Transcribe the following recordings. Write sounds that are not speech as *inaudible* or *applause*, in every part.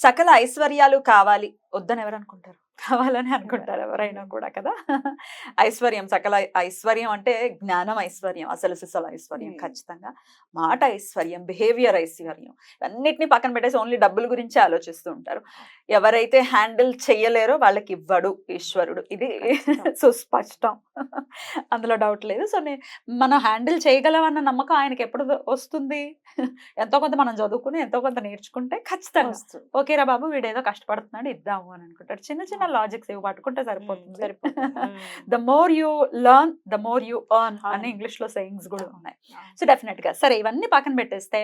సకల ఐశ్వర్యాలు కావాలి. వద్దని కావాలని అనుకుంటారు ఎవరైనా కూడా కదా. ఐశ్వర్యం సకల ఐశ్వర్యం అంటే జ్ఞానం ఐశ్వర్యం అసలు సిసలు ఐశ్వర్యం Hmm. ఖచ్చితంగా. మాట ఐశ్వర్యం బిహేవియర్ ఐశ్వర్యం అన్నిటిని పక్కన పెట్టేసి ఓన్లీ డబ్బుల గురించి ఆలోచిస్తూ ఉంటారు. ఎవరైతే హ్యాండిల్ చెయ్యలేరో వాళ్ళకి ఇవ్వడు ఈశ్వరుడు. ఇది. *laughs* సుస్పష్టం. అందులో డౌట్ లేదు. సో నేను మనం హ్యాండిల్ చేయగలమన్న నమ్మకం ఆయనకి ఎప్పుడు వస్తుంది? ఎంతో కొంత మనం చదువుకుని ఎంతో కొంత నేర్చుకుంటే ఖచ్చితంగా. వస్తుంది. ఓకేరా బాబు వీడేదో కష్టపడుతున్నాడు ఇద్దాము అని అనుకుంటాడు. చిన్న చిన్న లాజిక్స్ ఇవి పట్టుకుంటే సరిపోతుంది సరిపోతుంది. The more you learn the more you earn అని. ఇంగ్లీష్లో సేయింగ్స్ కూడా ఉన్నాయి. సో డెఫినెట్గా సరే ఇవన్నీ పక్కన పెట్టేస్తే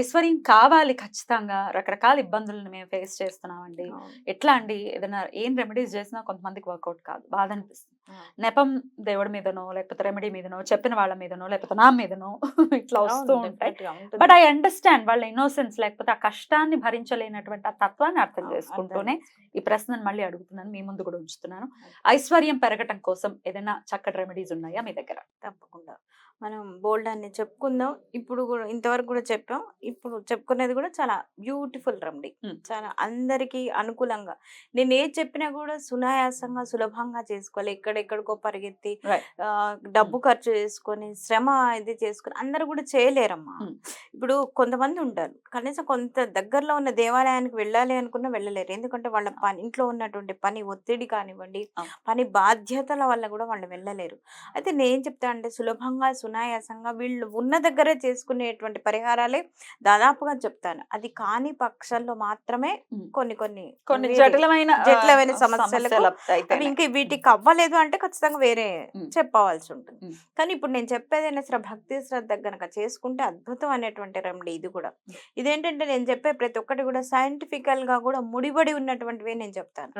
ఐశ్వర్యం కావాలి ఖచ్చితంగా రకరకాల ఇబ్బందులను మేము ఫేస్ చేస్తున్నామండి. ఎట్లా అండి ఏదైనా ఏం రెమెడీస్ చేసినా కొంతమందికి వర్కౌట్ కాదు బాధ అనిపిస్తుంది. నెపం దేవుడి మీదనో లేకపోతే రెమెడీ మీదనో చెప్పిన వాళ్ళ మీదనో లేకపోతే నా మీదనో *laughs* ఇట్లా వస్తూ ఉంటాయి. బట్ ఐ అండర్స్టాండ్ వాళ్ళ ఇన్నోసెన్స్ లేకపోతే ఆ కష్టాన్ని భరించలేనటువంటి ఆ తత్వాన్ని అర్థం చేసుకుంటూనే ఈ ప్రశ్నను మళ్ళీ అడుగుతున్నాను. మీ ముందు కూడా ఉంచుతున్నాను. ఐశ్వర్యం పెరగటం కోసం ఏదైనా చక్కటి రెమెడీస్ ఉన్నాయా మీ దగ్గర? తప్పకుండా. మనం బోల్డ్ అని చెప్పుకుందాం. ఇప్పుడు కూడా ఇంతవరకు కూడా చెప్పాం. ఇప్పుడు చెప్పుకునేది కూడా చాలా బ్యూటిఫుల్ రెమెడీ. చాలా అందరికీ అనుకూలంగా. నేను ఏది చెప్పినా కూడా సునాయాసంగా సులభంగా చేసుకోవాలి. ఎక్కడెక్కడికో పరిగెత్తి డబ్బు ఖర్చు చేసుకొని శ్రమ ఇది చేసుకొని అందరూ కూడా చేయలేరమ్మా. ఇప్పుడు కొంతమంది ఉంటారు. కనీసం కొంత దగ్గరలో ఉన్న దేవాలయానికి వెళ్ళాలి అనుకున్నా వెళ్ళలేరు. ఎందుకంటే వాళ్ళ పని ఇంట్లో ఉన్నటువంటి పని ఒత్తిడి కానివ్వండి. పని బాధ్యతల వల్ల కూడా వాళ్ళు వెళ్ళలేరు. అయితే నేను చెప్తా అంటే సులభంగా సునాయాసంగా వీళ్ళు ఉన్న దగ్గరే చేసుకునేటువంటి పరిహారాలే దాదాపుగా చెప్తాను అది కాని పక్షంలో మాత్రమే. కొన్ని కొన్ని కొన్ని జటిలమైన జటిలమైన సమస్యలు. ఇంకా వీటికి అవ్వలేదు అంటే ఖచ్చితంగా వేరే. చెప్పవలసి ఉంటుంది. కానీ ఇప్పుడు నేను చెప్పేదైనా శ్ర భక్తి శ్రద్ధ గనక చేసుకుంటే అద్భుతం అనేటువంటి రెమెడీ ఇది కూడా. ఇదేంటంటే నేను చెప్పే ప్రతి ఒక్కటి కూడా సైంటిఫికల్గా కూడా ముడిపడి ఉన్నటువంటివే నేను చెప్తాను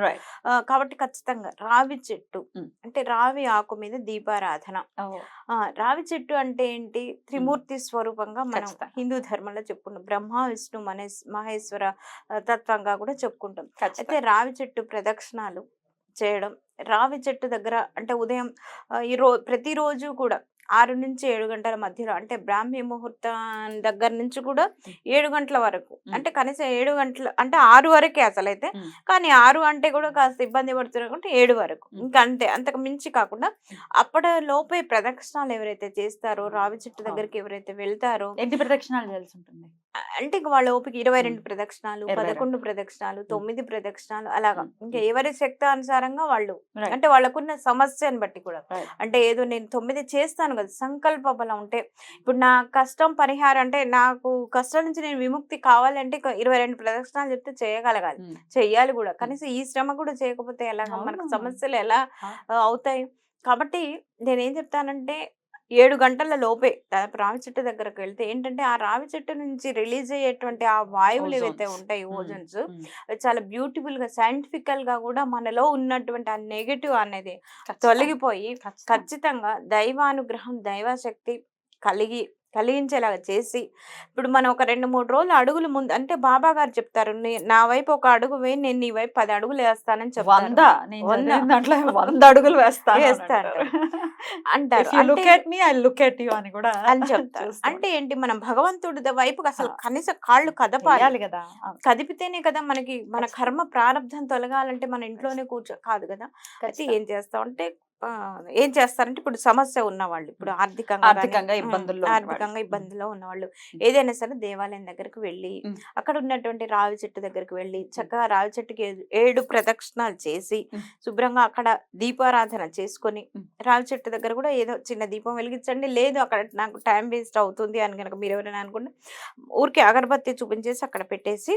కాబట్టి ఖచ్చితంగా రావి చెట్టు. అంటే రావి ఆకు మీద దీపారాధన రావి చెట్టు అంటే ఏంటి త్రిమూర్తి స్వరూపంగా మనం. హిందూ ధర్మంలో చెప్పుకుంటాం బ్రహ్మ విష్ణు మహేశ్ మహేశ్వర తత్వంగా కూడా చెప్పుకుంటాం అయితే. రావి చెట్టు ప్రదక్షిణాలు చేయడం రావి చెట్టు దగ్గర అంటే ఉదయం ఈ రో ప్రతిరోజు కూడా ఆరు నుంచి ఏడు గంటల మధ్యలో అంటే బ్రాహ్మీ ముహూర్తం దగ్గర నుంచి కూడా ఏడు గంటల వరకు. అంటే కనీసం ఏడు గంటల అంటే ఆరు వరకే అసలు అయితే. కానీ ఆరు అంటే కూడా కాస్త ఇబ్బంది పడుతున్నారు ఏడు వరకు. ఇంకా అంతే అంతకు మించి కాకుండా అప్పటి లోపే ప్రదక్షిణాలు ఎవరైతే చేస్తారో రావి చెట్టు దగ్గరికి ఎవరైతే వెళ్తారో ఎన్ని ప్రదక్షిణాలు చేయాల్సి ఉంటుంది? అంటే ఇంక వాళ్ళ ఓపిక ఇరవై రెండు ప్రదక్షిణాలు. పదకొండు ప్రదక్షిణాలు తొమ్మిది ప్రదక్షిణాలు అలాగా. ఇంకా ఎవరి శక్తి అనుసారంగా వాళ్ళు. అంటే వాళ్ళకున్న సమస్యను బట్టి కూడా. అంటే ఏదో నేను తొమ్మిది చేస్తాను కదా సంకల్ప బలం ఉంటే. ఇప్పుడు నా కష్టం పరిహారం అంటే నాకు కష్టం నుంచి నేను విముక్తి కావాలంటే ఇరవై రెండు ప్రదక్షిణాలు చెప్తే చేయగలగాలి. చెయ్యాలి కూడా. కనీసం ఈ శ్రమ కూడా చేయకపోతే ఎలాగ? మనకు. సమస్యలు ఎలా అవుతాయి? కాబట్టి నేనేం చెప్తానంటే ఏడు గంటల లోపే రావి చెట్టు దగ్గరకు వెళ్తే ఏంటంటే ఆ రావి చెట్టు నుంచి రిలీజ్ అయ్యేటువంటి ఆ వాయువులు ఏవైతే. ఉంటాయి. ఓజన్స్ చాలా బ్యూటిఫుల్గా సైంటిఫికల్గా కూడా మనలో ఉన్నటువంటి ఆ నెగటివ్ అనేది. తొలగిపోయి. ఖచ్చితంగా దైవానుగ్రహం దైవశక్తి కలిగి కలిగించేలాగా చేసి ఇప్పుడు మనం ఒక రెండు మూడు రోజులు అడుగులు ముందు అంటే బాబా గారు చెప్తారు "నీ- వైపు ఒక అడుగు వేయి నేను నీ వైపు పది అడుగులు వేస్తానని చెప్తారు వంద *laughs* అడుగులు వేస్తాను వేస్తాను. అంటారు. అని కూడా అని చెప్తారు. అంటే ఏంటి మనం భగవంతుడి వైపుకి అసలు. కనీసం కాళ్ళు కదపాలి కదా. కదిపితేనే కదా మనకి మన. కర్మ ప్రారంధం తొలగాలంటే మన ఇంట్లోనే కూర్చో కాదు కదా అయితే. ఏం చేస్తాం అంటే ఏం చేస్తారంటే ఇప్పుడు సమస్య ఉన్నవాళ్ళు ఇప్పుడు ఆర్థికంగా ఆర్థికంగా ఇబ్బందుల్లో. ఆర్థికంగా ఇబ్బందుల్లో ఉన్నవాళ్ళు ఏదైనా సరే దేవాలయం దగ్గరికి వెళ్ళి. అక్కడ ఉన్నటువంటి రావి చెట్టు దగ్గరికి వెళ్ళి చక్కగా రావి చెట్టుకి ఏడు- ప్రదక్షిణాలు చేసి. శుభ్రంగా అక్కడ దీపారాధన చేసుకొని. రావి చెట్టు దగ్గర కూడా ఏదో చిన్న దీపం వెలిగించండి లేదు అక్కడ నాకు టైం వేస్ట్ అవుతుంది అని కనుక మీరు ఎవరైనా అనుకుంటే ఊరికే అగరబత్తి చూపించేసి అక్కడ పెట్టేసి.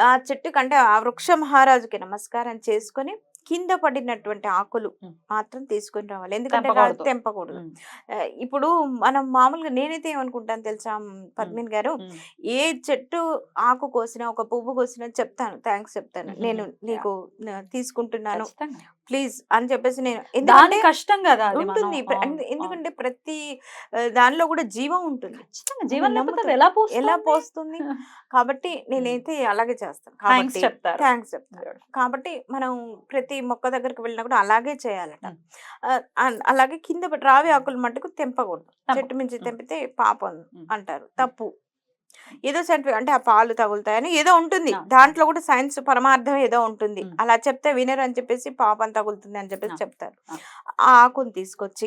ఆ చెట్టు కంటే ఆ వృక్ష మహారాజుకి నమస్కారం చేసుకొని కింద పడినటువంటి ఆకులు. మాత్రం తీసుకొని రావాలి ఎందుకంటే తెంపకూడదు. ఇప్పుడు మనం మామూలుగా నేనైతే ఏమనుకుంటాను తెలుసా పద్మిని గారు. ఏ చెట్టు ఆకు కోసినా ఒక పువ్వు కోసినా చెప్తాను థ్యాంక్స్ చెప్తాను. నేను నీకు తీసుకుంటున్నాను. ప్లీజ్ అని చెప్పేసి నేను దాని ఎందుకంటే కష్టం కదా. ఉంటుంది. ఎందుకంటే ప్రతి దానిలో కూడా జీవం ఉంటుంది. అది ఎలా పోస్తుంది? ఎలా పోస్తుంది? కాబట్టి *laughs* నేనైతే అలాగే చేస్తాను. థ్యాంక్స్ కాబట్టి చెప్తారు. థ్యాంక్స్ చెప్తాను. కాబట్టి మనం ప్రతి మొక్క దగ్గరికి వెళ్ళినా కూడా అలాగే చేయాలట. అలాగే కింద రావి ఆకులు మట్టుకు తెంపకూడదు. తెంప- చెట్టు మించి. తెంపితే పాపం. అంటారు. తప్పు. ఏదో సైంటిఫిక్ అంటే ఆ పాలు తగులుతాయని ఏదో ఉంటుంది. దాంట్లో కూడా సైన్స్ పరమార్థం ఏదో ఉంటుంది. అలా చెప్తే వినరు అని చెప్పేసి పాపం తగులుతుంది అని చెప్పేసి. చెప్తారు. ఆ. ఆకుని తీసుకొచ్చి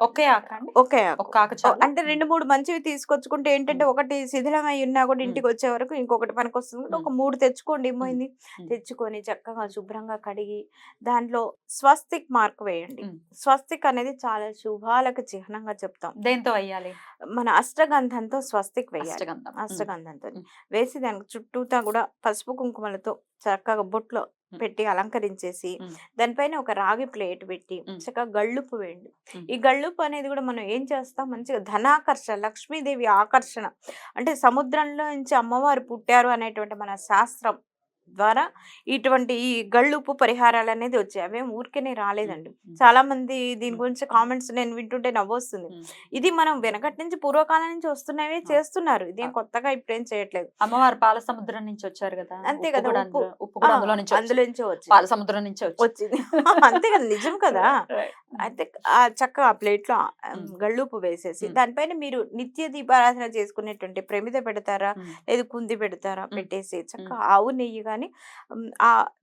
ఒకే ఆకండి ఒకే ఆకు. ఆకు అంటే రెండు మూడు మంచివి తీసుకొచ్చుకుంటే ఏంటంటే ఒకటి శిథిలమై ఉన్నా కూడా ఇంటికి వచ్చే వరకు ఇంకొకటి పనికి వస్తుంది ఒక మూడు తెచ్చుకోండి ఏమైంది. తెచ్చుకొని చక్కగా శుభ్రంగా కడిగి దాంట్లో స్వస్తిక్ మార్క్ వేయండి. స్వస్తిక్ అనేది చాలా శుభాలకు చిహ్నంగా చెప్తాం. దేంతో వేయాలి? మన అష్టగంధంతో స్వస్తిక్ వేయాలి. అష్టగంధంతో. వేసి దానికి చుట్టూతా కూడా పసుపు కుంకుమలతో చక్కగా బొట్లో. పెట్టి అలంకరించేసి. దానిపైన ఒక రాగి ప్లేట్ పెట్టి. చక్కగా గళ్ళుపు వేయండి. ఈ గళ్ళుపు అనేది కూడా మనం ఏం చేస్తాం మంచిగా ధనాకర్షణ లక్ష్మీదేవి ఆకర్షణ అంటే సముద్రంలో నుంచి అమ్మవారు పుట్టారు అనేటువంటి మన శాస్త్రం ద్వారా ఇటువంటి ఈ గళ్ళుపు పరిహారాలు అనేది వచ్చాయి. అవేం ఊరికేనే రాలేదండి. చాలా మంది దీని. గురించి కామెంట్స్ నేను వింటుంటే నవ్వొస్తుంది. ఇది మనం వెనకటి నుంచి పూర్వకాలం నుంచి వస్తున్నవే చేస్తున్నారు. ఇదేం. కొత్తగా ఇప్పుడేం చేయట్లేదు. అమ్మవారు పాల సముద్రం నుంచి వచ్చారు కదా! అంతే కదా, ఉప్పు. అందులో- నుంచి. నుంచే పాల సముద్రం నుంచే వచ్చింది. *laughs* అంతే కదా! నిజం *laughs* కదా. అయితే ఆ చక్కగా ఆ ప్లేట్లో ఆ, మ్మ్. గళ్ళుపు వేసేసి. దానిపైన మీరు నిత్య దీపారాధన చేసుకునేటువంటి ప్రమిద పెడతారా? లేదు కుంది పెడతారా. పెట్టేసి చక్కగా ఆవు నెయ్యి కానీ ఆ ఉమ్,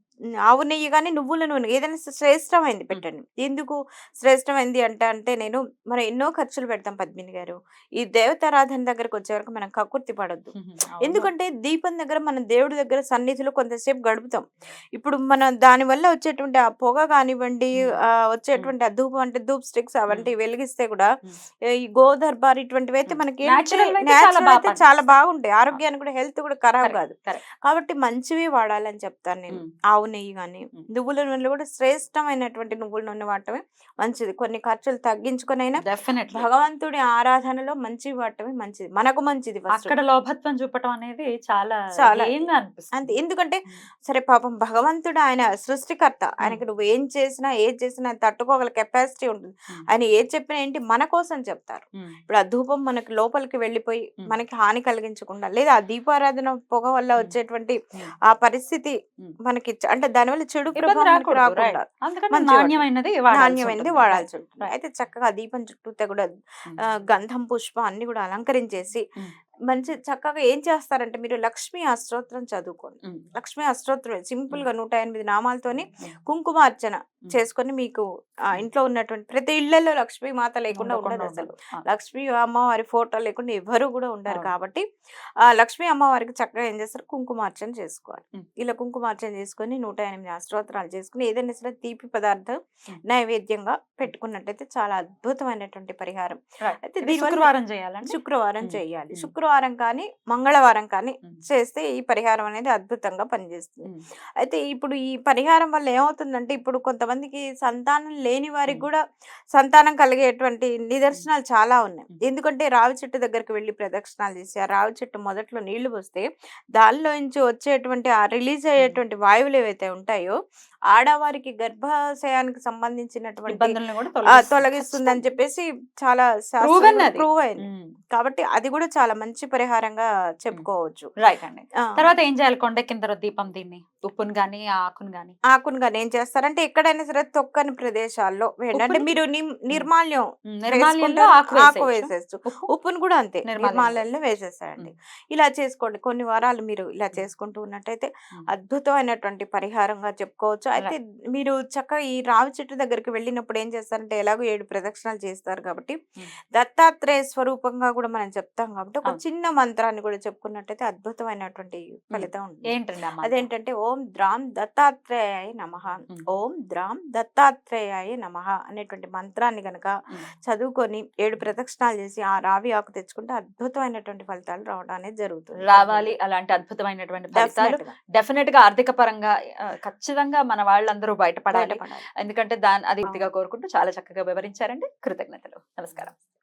ఆవు నెయ్యి కానీ నువ్వుల నూనె ఏదైనా శ్రేష్టమైంది పెట్టండి. ఎందుకు శ్రేష్టమైంది అంటే అంటే నేను మనం ఎన్నో ఖర్చులు పెడతాం పద్మిని గారు. ఈ దేవతారాధన దగ్గరకు వచ్చే వరకు మనం కక్కుర్తి పడొద్దు. ఎందుకంటే దీపం దగ్గర మనం దేవుడి దగ్గర సన్నిధిలో కొంతసేపు గడుపుతాం. ఇప్పుడు మనం దాని వల్ల వచ్చేటువంటి ఆ పొగ కానివ్వండి వచ్చేటువంటి ఆ ధూపం అంటే ధూప్ స్టిక్స్ అవంటి వెలిగిస్తే కూడా ఈ గోదర్బార్ ఇటువంటివి అయితే. మనకి అయితే చాలా బాగుంటాయి. ఆరోగ్యానికి కూడా హెల్త్ కూడా ఖరాబ్ కాదు. కాబట్టి మంచివి వాడాలని చెప్తాను నేను. మ్మ్. ఆవు నెయ్యి కానీ. నువ్వుల నూనెలో కూడా శ్రేష్టమైనటువంటి నువ్వుల నూనె వాడటమే మంచిది కొన్ని ఖర్చులు తగ్గించుకొని అయినా. భగవంతుడి ఆరాధనలో మంచివి వాడటమే మంచిది మనకు మంచిది. అక్కడ లోభత్వం చూపటం అనేది చాలా చాలా. అంతే ఎందుకంటే సరే పాపం భగవంతుడు ఆయన సృష్టికర్త ఆయనకి నువ్వు ఏం చేసినా ఏది చేసినా తట్టుకోగల కెపాసిటీ ఉంటుంది ఆయన ఏది చెప్పినా ఏంటి మన కోసం చెప్తారు ఇప్పుడు ఆ ధూపం మనకి లోపలికి వెళ్ళిపోయి. మనకి హాని కలిగించకుండా లేదా ఆ దీపారాధన పొగ వల్ల. వచ్చేటువంటి. ఆ పరిస్థితి. మనకి అంటే దానివల్ల చెడు. నాణ్యమైనది వాడాల్సి నాణ్యమైనది ఉంటుంది. వాడాల్సి ఉంటుంది. అయితే చక్కగా దీపం చుట్టూ కూడా గంధం పుష్పం అన్ని కూడా అలంకరించేసి మంచి చక్కగా ఏం చేస్తారంటే మీరు లక్ష్మీ అష్టోత్తరం చదువుకోండి లక్ష్మీ అష్టోత్తరం సింపుల్గా నూట ఎనిమిది నామాలతోని. కుంకుమార్చన. చేసుకొని మీకు. ఇంట్లో ఉన్నటువంటి ప్రతి ఇళ్ళలో లక్ష్మీ మాత లేకుండా ఉండదు అసలు లక్ష్మీ అమ్మవారి ఫోటో లేకుండా ఎవరు కూడా ఉండరు. కాబట్టి ఆ లక్ష్మీ అమ్మవారికి చక్కగా ఏం చేస్తారు కుంకుమార్చన చేసుకోవాలి. ఇలా కుంకుమార్చన చేసుకొని నూట ఎనిమిది అష్టోత్తరాలు చేసుకుని ఏదైనా సరే తీపి పదార్థం. నైవేద్యంగా పెట్టుకున్నట్టయితే చాలా అద్భుతమైనటువంటి పరిహారం. అయితే శుక్రవారం చేయాలండి శుక్రవారం. చేయాలి మ్మ్. శుక్రవారం కానీ మంగళవారం కానీ. చేస్తే ఈ పరిహారం అనేది అద్భుతంగా పనిచేస్తుంది అయితే ఇప్పుడు ఈ పరిహారం వల్ల ఏమవుతుందంటే ఇప్పుడు కొంతమందికి సంతానం లేని వారికి. కూడా సంతానం కలిగేటువంటి నిదర్శనాలు చాలా ఉన్నాయి. ఎందుకంటే రావి చెట్టు దగ్గరికి వెళ్ళి ప్రదక్షిణాలు చేసి ఆ రావి చెట్టు మొదట్లో నీళ్ళు పోస్తే దానిలో నుంచి వచ్చేటువంటి ఆ రిలీజ్ అయ్యేటువంటి వాయువులు ఏవైతే ఉంటాయో ఆడవారికి గర్భాశయానికి సంబంధించినటువంటి ఇబ్బందులను కూడా ఆ, తొలగిస్తుంది. తొలగిస్తుంది అని చెప్పేసి చాలా. ప్రూవ్ అయింది కాబట్టి అది కూడా చాలా మంచి పరిహారంగా చెప్పుకోవచ్చు. రైట్ అండి. తర్వాత ఏం చేయాలి? కొండ కింద దీపం దీన్ని ఉప్పును గాని ఆకును గాని? ఆకును కానీ ఏం చేస్తారంటే ఎక్కడైనా సరే తొక్కని ప్రదేశాల్లో ఉప్పుని? మీరు నిర్మాల్యం ఆకు ఉప్పు? ఉప్పును కూడా అంతే. నిర్మాల్యంలో. వేసేస్తారండి ఇలా చేసుకోండి. కొన్ని వారాలు మీరు ఇలా చేసుకుంటూ ఉన్నట్టయితే. అద్భుతమైనటువంటి పరిహారంగా చెప్పుకోవచ్చు. అయితే మీరు చక్కగా ఈ రావి చెట్టు దగ్గరికి వెళ్ళినప్పుడు ఏం చేస్తారంటే ఎలాగో ఏడు ప్రదక్షిణాలు చేస్తారు కాబట్టి. దత్తాత్రేయ స్వరూపంగా కూడా మనం చెప్తాం కాబట్టి ఒక. చిన్న మంత్రాన్ని కూడా చెప్పుకున్నట్టయితే అద్భుతమైనటువంటి ఫలితం ఏంటండి అమ్మ అదేంటంటే ఓం ద్రాం దత్తాత్రేయాయ నమ. ఓం ద్రాం దత్తాత్రేయాయ నమ అనేటువంటి మంత్రాన్ని గనక చదువుకొని ఏడు ప్రదక్షిణాలు చేసి ఆ రావి ఆకు తెచ్చుకుంటే అద్భుతమైనటువంటి ఫలితాలు రావడం అనేది జరుగుతుంది రావాలి అలాంటి అద్భుతమైనటువంటి ఫలితాలు. డెఫినెట్గా ఆర్థిక పరంగా ఖచ్చితంగా మన వాళ్ళందరూ బయటపడాలి. ఎందుకంటే దాని అది కోరుకుంటూ చాలా చక్కగా వివరించారండి. కృతజ్ఞతలు. నమస్కారం.